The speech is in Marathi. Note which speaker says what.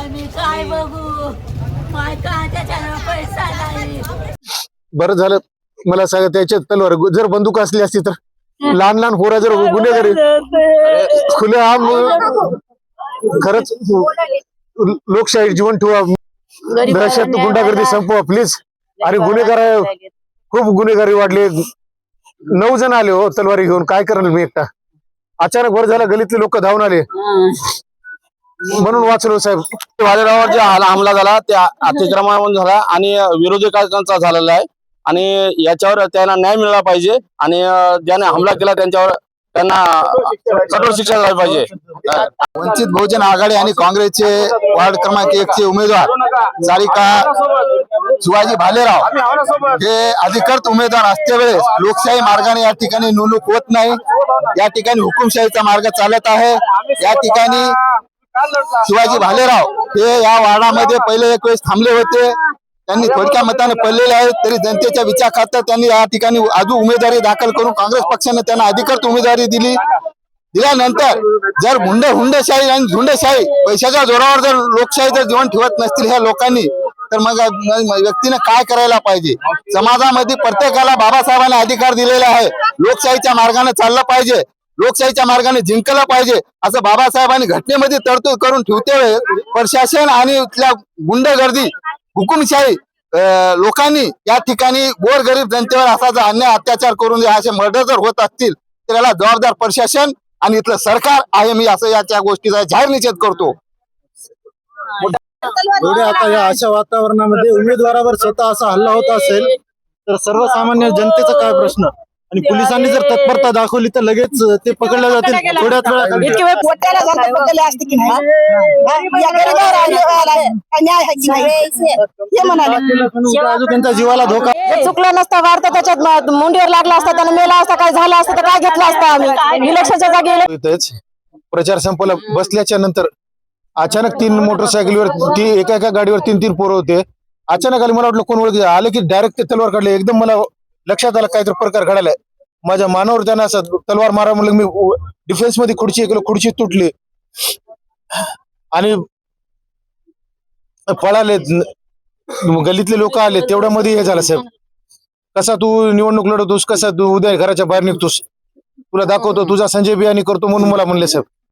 Speaker 1: आम्ही काय बघू? माय काय त्याच्यानं पैसा नाही.
Speaker 2: बरं झालं. मला सांगा त्याच्यात तलवार जर बंदूक असली असती तर? लहान लहान पोरा जर गुन्हेगारी खुले आम खरंच लोकशाही जीवन ठेवा. दहशत गुंडागर्दी संपवा प्लीज अरे गुन्हेगार खूप गुन्हेगारी वाढले. नऊ जण आले हो तलवारी घेऊन. काय करणार मी एकटा? अचानक वर झाला गलीतले लोक धावून आले. म्हणून वाचलो साहेब.
Speaker 3: भालेरावावर जे हल्ला हमला झाला त्या अतिक्रमण झाला आणि विरोधकांचा झालेला आहे. आणि याच्यावर त्यांना न्याय मिळाला पाहिजे आणि ज्याने हमला केला त्यांच्यावर त्यांना कठोर शिक्षा झाली पाहिजे.
Speaker 4: वंचित बहुजन आघाडी आणि काँग्रेसचे वार्ड क्रमांक एक चे उमेदवार सारिका शिवाजी भालेराव हे अधिकृत उमेदवार असते वेळेस लोकशाही मार्गाने या ठिकाणी निवडणूक होत नाही. या ठिकाणी हुकुमशाहीचा मार्ग चालत आहे. या ठिकाणी शिवाजी भालेराव हे या वार्डामध्ये पहिले एक वेळेस थांबले होते. त्यांनी थोडक्या मताने पडलेले आहेत तरी जनतेच्या विचार करता त्यांनी या ठिकाणी अजून उमेदवारी दाखल करून काँग्रेस पक्षाने त्यांना अधिकृत उमेदवारी दिली. दिल्यानंतर जर हुंड हुंडशाही आणि झुंडशाही पैशाच्या जोरावर जर लोकशाही जर जीवन ठेवत नसतील ह्या लोकांनी तर मग व्यक्तीने काय करायला पाहिजे? समाजामध्ये प्रत्येकाला बाबासाहेबांना अधिकार दिलेला आहे. लोकशाहीच्या मार्गाने चाललं पाहिजे. लोकशाहीच्या मार्गाने जिंकलं पाहिजे असं बाबासाहेबांनी घटनेमध्ये तरतूद करून ठेवते प्रशासन आणि इथल्या गुंडगर्दी हुकुमशाही लोकांनी या ठिकाणी गोरगरीब जनतेवर असा जर अन्याय अत्याचार करून असे मर्डर जर होत असतील तर याला जबाबदार प्रशासन आणि इथलं सरकार आहे. मी असं या त्या गोष्टीचा जाहीर निषेध करतो.
Speaker 5: आता या अशा वातावरणामध्ये उमेदवारावर स्वतः असा हल्ला होत असेल तर सर्वसामान्य जनतेचा काय प्रश्न? आणि पोलिसांनी जर तत्परता दाखवली तर लगेच ते पकडले जातील. थोड्याच
Speaker 6: इतके वेळ पोट्याला झालं पकडले असते की नाही? हा? या गरीबावर अन्याय अन्याय आहे की नाही? हे म्हणाले.
Speaker 5: अजून त्यांच्या जीवाला धोका
Speaker 6: हे चुकलं नसतं वाढतं त्याच्यात म- मुंडीवर लागला असता त्यानं मेला असता काय झालं असतं तर काय घेतलं असतं आम्ही? इलेक्शनच्या जागी
Speaker 2: इथेच प्रचार संपला. बसल्याच्या नंतर अचानक तीन मोटरसायकलवर ती एका एका गाडीवर तीन तीन पोरं होते. अचानक आले मला वाटलं कोण ओळख? आले की डायरेक्ट ते तलवार काढले. एकदम मला लक्षात आलं काहीतरी प्रकार घडायला. माझ्या मानावर त्यानं असं तलवार मारा म्हणलं मी डिफेन्समध्ये खुर्ची ऐकलं खुर्ची तुटली. आणि पळाले गल्लीतले लोक आले तेवढ्या मध्ये हे झालं साहेब. कसा तू निवडणूक लढवतोस कसा तू उद्या घराच्या बाहेर निघतोस? तुला दाखवतो तुझा संजय बियाणी करतो म्हणून मला म्हणले साहेब.